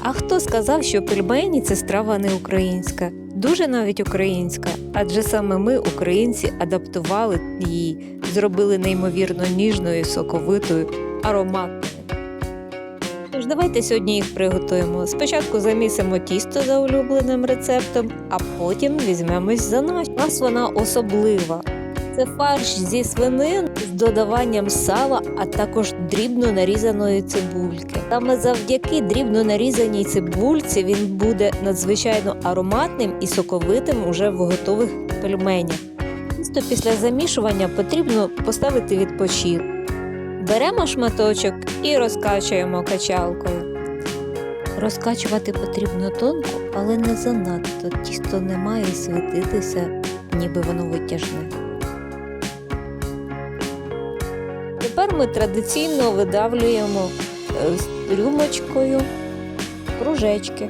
А хто сказав, що пельмені це страва не українська? Дуже навіть українська, адже саме ми, українці, адаптували її, зробили неймовірно ніжною, соковитою, ароматною. Тож давайте сьогодні їх приготуємо. Спочатку замісимо тісто за улюбленим рецептом, а потім візьмемось за наш. У нас вона особлива. Це фарш зі свинин з додаванням сала, а також дрібно нарізаної цибульки. Саме завдяки дрібно нарізаній цибульці він буде надзвичайно ароматним і соковитим уже в готових пельменях. Тісто після замішування потрібно поставити відпочити. Беремо шматочок і розкачуємо качалкою. Розкачувати потрібно тонко, але не занадто. Тісто не має світитися, ніби воно витяжне. Тепер ми традиційно видавлюємо е, рюмочкою кружечки.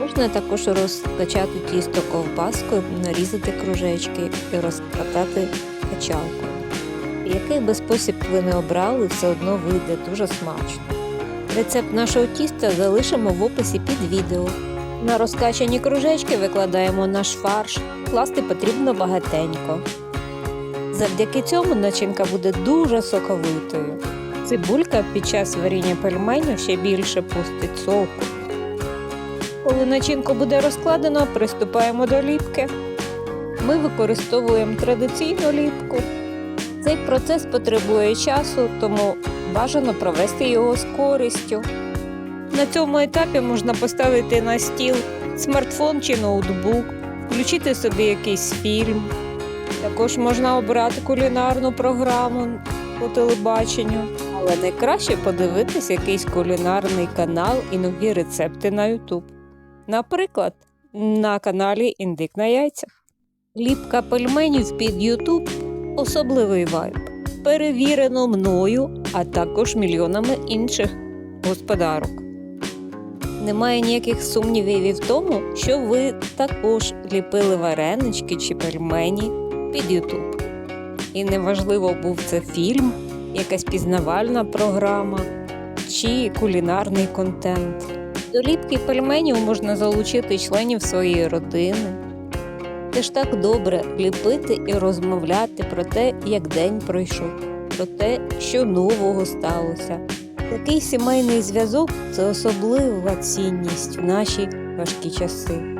Можна також розкачати тісто ковбаскою, нарізати кружечки і розкатати качалкою. Який би спосіб ви не обрали, все одно вийде дуже смачно. Рецепт нашого тіста залишимо в описі під відео. На розкачані кружечки викладаємо наш фарш. Класти потрібно багатенько. Завдяки цьому начинка буде дуже соковитою. Цибулька під час варіння пельменів ще більше пустить соку. Коли начинку буде розкладено, приступаємо до ліпки. Ми використовуємо традиційну ліпку. Цей процес потребує часу, тому бажано провести його з користю. На цьому етапі можна поставити на стіл смартфон чи ноутбук, включити собі якийсь фільм. Також можна обрати кулінарну програму по телебаченню, але найкраще подивитись якийсь кулінарний канал і нові рецепти на YouTube. Наприклад, на каналі Індик на яйцях. Ліпка пельменів під YouTube особливий вайб. Перевірено мною, а також мільйонами інших господарок. Немає ніяких сумнівів і в тому, що ви також ліпили варенички чи пельмені під Ютуб. І неважливо, був це фільм, якась пізнавальна програма чи кулінарний контент. До ліпки пельменів можна залучити членів своєї родини. Це ж так добре ліпити і розмовляти про те, як день пройшов, про те, що нового сталося. Такий сімейний зв'язок це особлива цінність в наші важкі часи.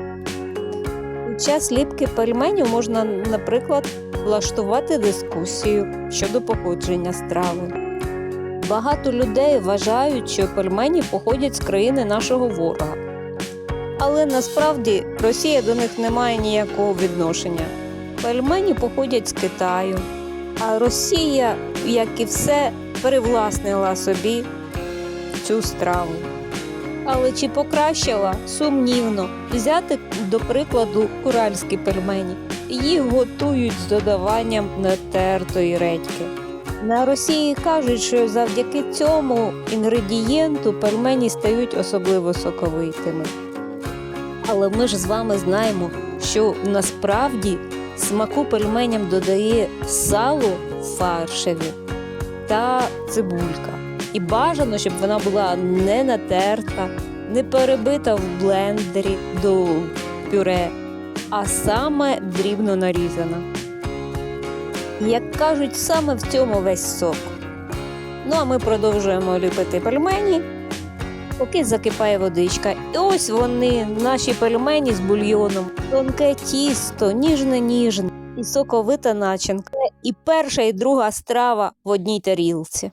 Час ліпки пельменів можна, наприклад, влаштувати дискусію щодо походження страви. Багато людей вважають, що пельмені походять з країни нашого ворога. Але насправді Росія до них не має ніякого відношення. Пельмені походять з Китаю, а Росія, як і все, перевласнила собі цю страву. Але чи покращила сумнівно взяти до прикладу уральські пельмені. Їх готують з додаванням натертої редьки. На Росії кажуть, що завдяки цьому інгредієнту пельмені стають особливо соковитими. Але ми ж з вами знаємо, що насправді смаку пельменям додає сало фаршеві та цибулька. І бажано, щоб вона була не натерта, не перебита в блендері до пюре, а саме дрібно нарізана. Як кажуть, саме в цьому весь сок. Ну а ми продовжуємо ліпити пельмені, поки закипає водичка. І ось вони, наші пельмені з бульйоном, тонке тісто, ніжне-ніжне і соковита начинка. І перша, і друга страва в одній тарілці.